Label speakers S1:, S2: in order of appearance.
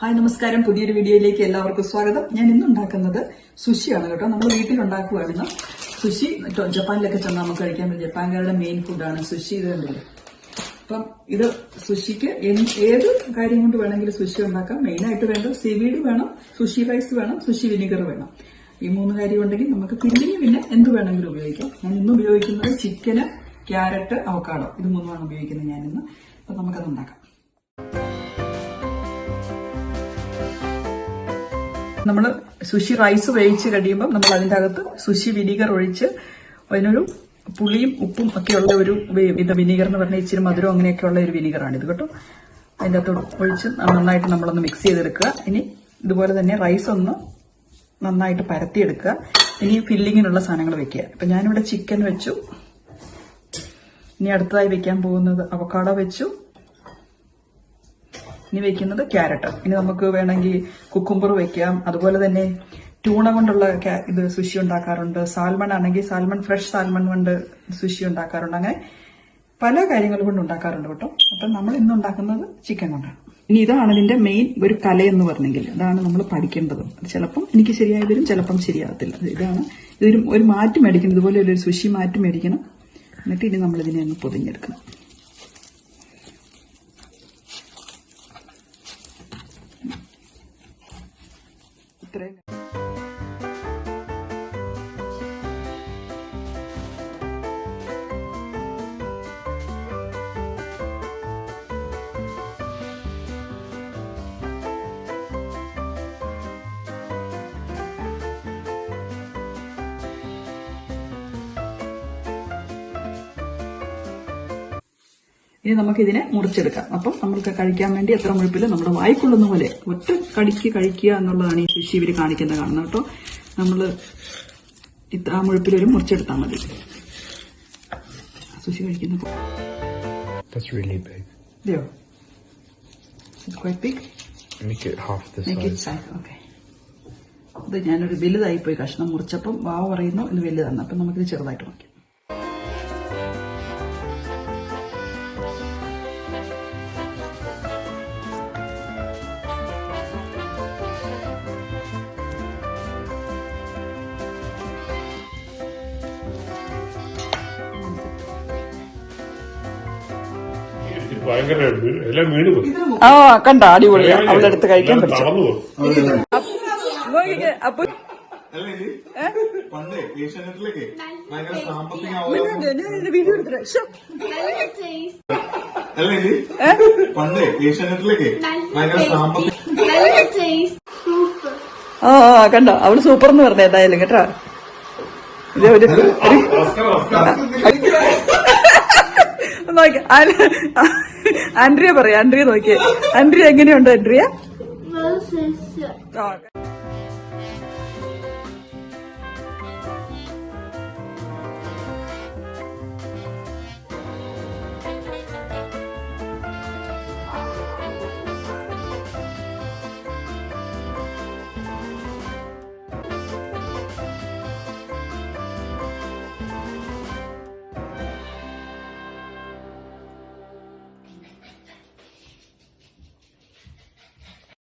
S1: Hi നമസ്കാരം. പുതിയൊരു വീഡിയോയിലേക്ക് എല്ലാവർക്കും സ്വാഗതം. ഞാൻ ഇന്ന് ഉണ്ടാക്കുന്നത് സുഷിയാണ് കേട്ടോ. നമ്മൾ വീട്ടിൽ ഉണ്ടാക്കുവായിരുന്നു സുഷി ജപ്പാനിലൊക്കെ ചെന്നാൽ നമുക്ക് കഴിക്കാൻ പറ്റും. ജപ്പാൻകാരുടെ മെയിൻ ഫുഡാണ് സുഷി ഇത് കണ്ടില്ലേ അപ്പം ഇത് സുഷിക്ക് ഏത് കാര്യം കൊണ്ട് വേണമെങ്കിലും സുഷി ഉണ്ടാക്കാം. മെയിനായിട്ട് വേണ്ടത് സിവീഡ് വേണം സുഷി റൈസ് വേണം സുഷി വിനിഗർ വേണം. ഈ മൂന്ന് കാര്യം ഉണ്ടെങ്കിൽ നമുക്ക് പിന്നെയും പിന്നെ എന്ത് വേണമെങ്കിലും ഉപയോഗിക്കാം. ഞാൻ ഇന്ന് ഉപയോഗിക്കുന്നത് ചിക്കന് ക്യാരറ്റ് അവക്കാടോ ഇത് മൂന്നുമാണ് ഉപയോഗിക്കുന്നത് ഞാനിന്ന്. അപ്പൊ നമുക്കത് ഉണ്ടാക്കാം. നമ്മൾ സുഷി റൈസ് വേവിച്ച് കഴിയുമ്പോൾ നമ്മൾ അതിന്റെ അകത്ത് സുഷി വിനീഗർ ഒഴിച്ച് അതിനൊരു പുളിയും ഉപ്പും ഒക്കെയുള്ള ഒരു വിനീഗർ എന്ന് പറഞ്ഞാൽ ഇച്ചിരി മധുരം അങ്ങനെയൊക്കെയുള്ള ഒരു വിനീഗറാണ് ഇത് കേട്ടോ. അതിന്റെ അകത്ത് ഒഴിച്ച് നന്നായിട്ട് നമ്മളൊന്ന് മിക്സ് ചെയ്തെടുക്കുക. ഇനി ഇതുപോലെ തന്നെ റൈസ് ഒന്ന് നന്നായിട്ട് പരത്തിയെടുക്കുക. ഇനി ഫില്ലിങ്ങിനുള്ള സാധനങ്ങൾ വെക്കുക. ഇപ്പം ഞാനിവിടെ ചിക്കൻ വെച്ചു. ഇനി അടുത്തതായി വെക്കാൻ പോകുന്നത് അവക്കാടോ വെച്ചു. ഇനി വെക്കുന്നത് ക്യാരറ്റ് ഇനി നമുക്ക് വേണമെങ്കിൽ കുക്കുംബർ വെക്കാം. അതുപോലെ തന്നെ ട്യൂണ കൊണ്ടുള്ള ഇത് സുഷി ഉണ്ടാക്കാറുണ്ട്. സാൽമൺ ആണെങ്കിൽ സാൽമൺ ഫ്രഷ് സാൽമൺ കൊണ്ട് സുഷി ഉണ്ടാക്കാറുണ്ട്. അങ്ങനെ പല കാര്യങ്ങൾ കൊണ്ട് ഉണ്ടാക്കാറുണ്ട് കേട്ടോ. അപ്പം നമ്മൾ ഇന്ന് ഉണ്ടാക്കുന്നത് ചിക്കൻ കൊണ്ടാണ്. ഇനി ഇതാണ് ഇതിന്റെ മെയിൻ ഒരു കലയെന്ന് പറഞ്ഞെങ്കിൽ. അതാണ് നമ്മൾ പഠിക്കേണ്ടത്. ചിലപ്പം എനിക്ക് ശരിയായി വരും ചിലപ്പം ശരിയാകത്തില്ല. ഇതാണ് ഇതൊരു ഒരു മാറ്റി മേടിക്കണം. ഇതുപോലെ ഒരു സുഷി മാറ്റി മേടിക്കണം. എന്നിട്ട് ഇനി നമ്മൾ ഇതിനെ ഒന്ന് പൊതിഞ്ഞെടുക്കണം. entrega. ഇനി നമുക്ക് ഇതിനെ മുറിച്ചെടുക്കാം. അപ്പം നമ്മൾക്ക് കഴിക്കാൻ വേണ്ടി എത്ര മുഴുപ്പിൽ നമ്മുടെ വായിക്കൊള്ളുന്ന പോലെ ഒറ്റ കടിക്ക് കഴിക്കുക എന്നുള്ളതാണ് ഈ ശിശി ഇവർ കാണിക്കുന്നത് കാണുന്നത്. കേട്ടോ. നമ്മൾ ഇത്ര ആ മുഴുപ്പിലൊരു മുറിച്ചെടുത്താൽ മതി. ശിശി കഴിക്കുന്ന.
S2: Big.
S1: ഇതെയോ?
S2: Make it half the size.
S1: ഇത് ഞാനൊരു വലുതായി പോയി കഷ്ണം മുറിച്ചപ്പം വാവ് പറയുന്നു ഇത് വലുതാണ് അപ്പം നമുക്കിത് ചെറുതായിട്ട് നോക്കാം ആ കണ്ട? അടിപൊളിയാ. അവളുടെ അടുത്ത് കഴിക്കാൻ അപ്പൊ
S3: പണ്ട് ഏഷ്യാനെറ്റിലൊക്കെ ഭയങ്കര സാമ്പത്തിക
S1: വീഡിയോ എടുത്തിട്ട്. ശ്ശോ.
S3: അല്ലെങ്കിൽ പണ്ട് ഏഷ്യാനെറ്റിലൊക്കെ ഭയങ്കര സാമ്പത്തിക
S1: ആ ആ, കണ്ടോ? അവൾ സൂപ്പർന്ന് പറഞ്ഞ ഏതായാലും കേട്ടോ. ഇത് ഒരു- നോക്കി. ആൻഡ്രിയ പറയാ ആൻഡ്രിയ നോക്കിയേ ആൻഡ്രിയ എങ്ങനെയുണ്ട് ആൻഡ്രിയ?